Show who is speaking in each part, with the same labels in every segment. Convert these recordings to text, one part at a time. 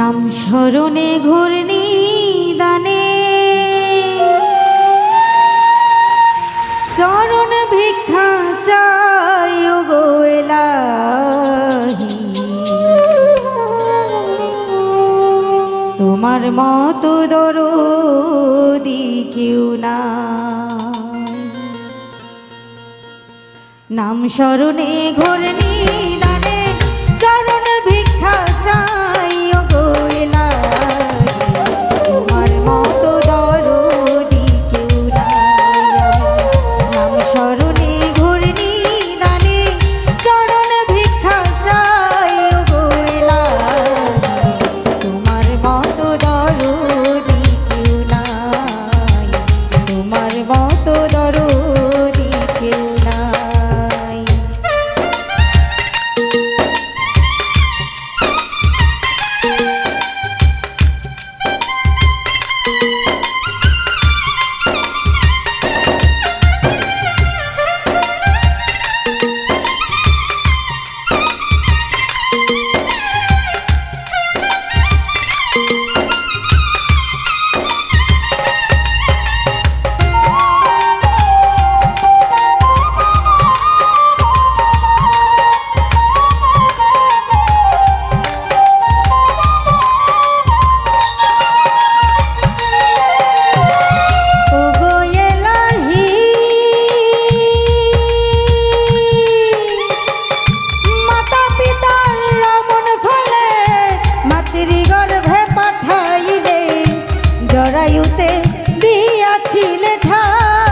Speaker 1: নাম স্মরণে ঘূর্ণি দানে। চরণ ভিক্ষা চায় গোয়েলা তোমার মতো দরদি কেউ না নাম স্মরণে ঘূর্ণি দানে। গর্ভে পাঠাইলে জরায়ুতে দিয়াছিলে ঠাই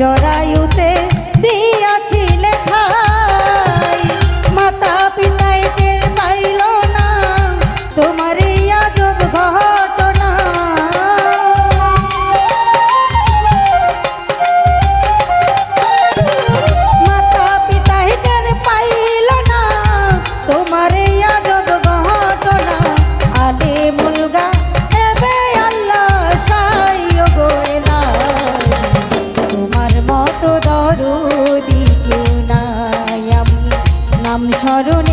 Speaker 1: llorar. varones.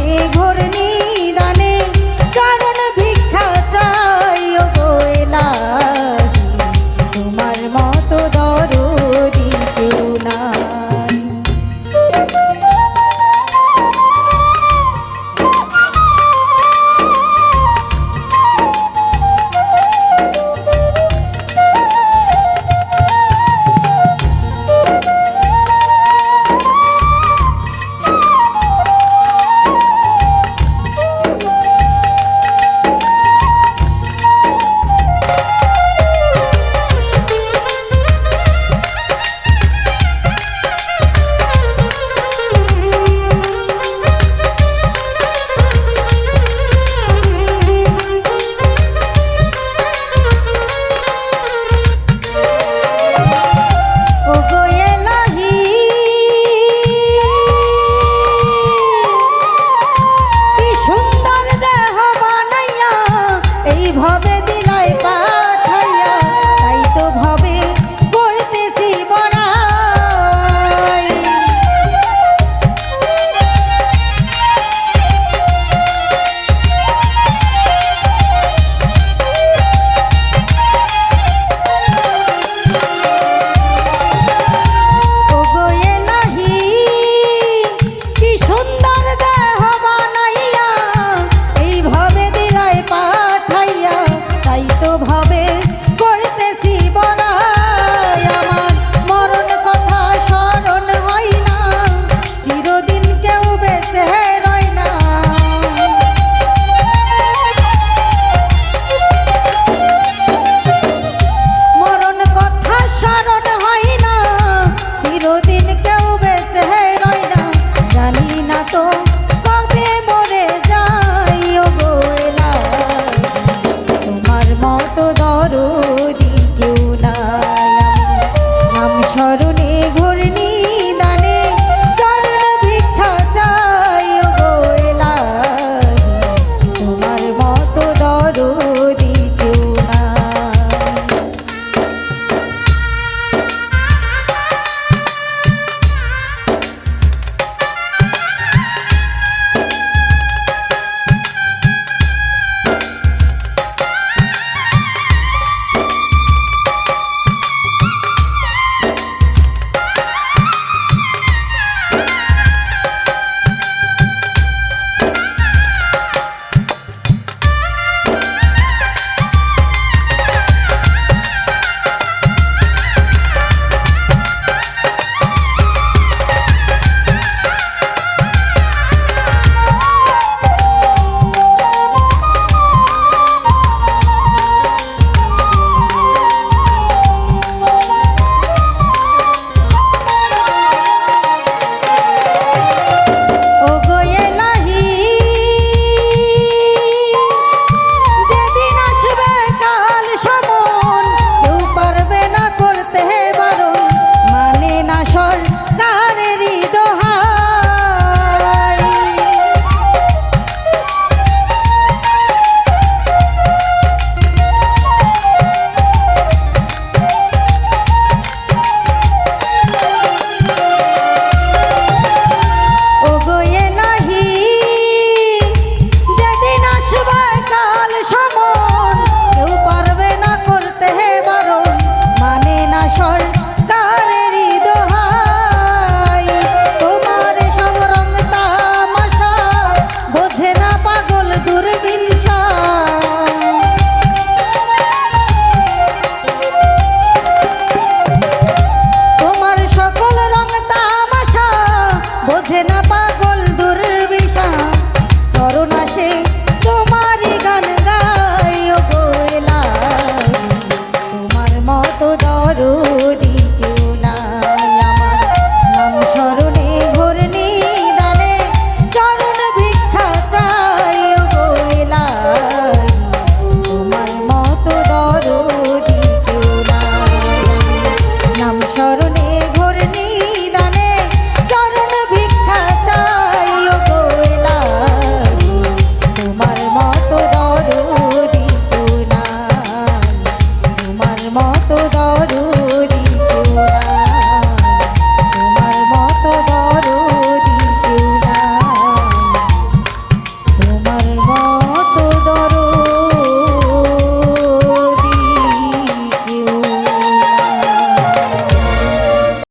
Speaker 1: চিরদিন কে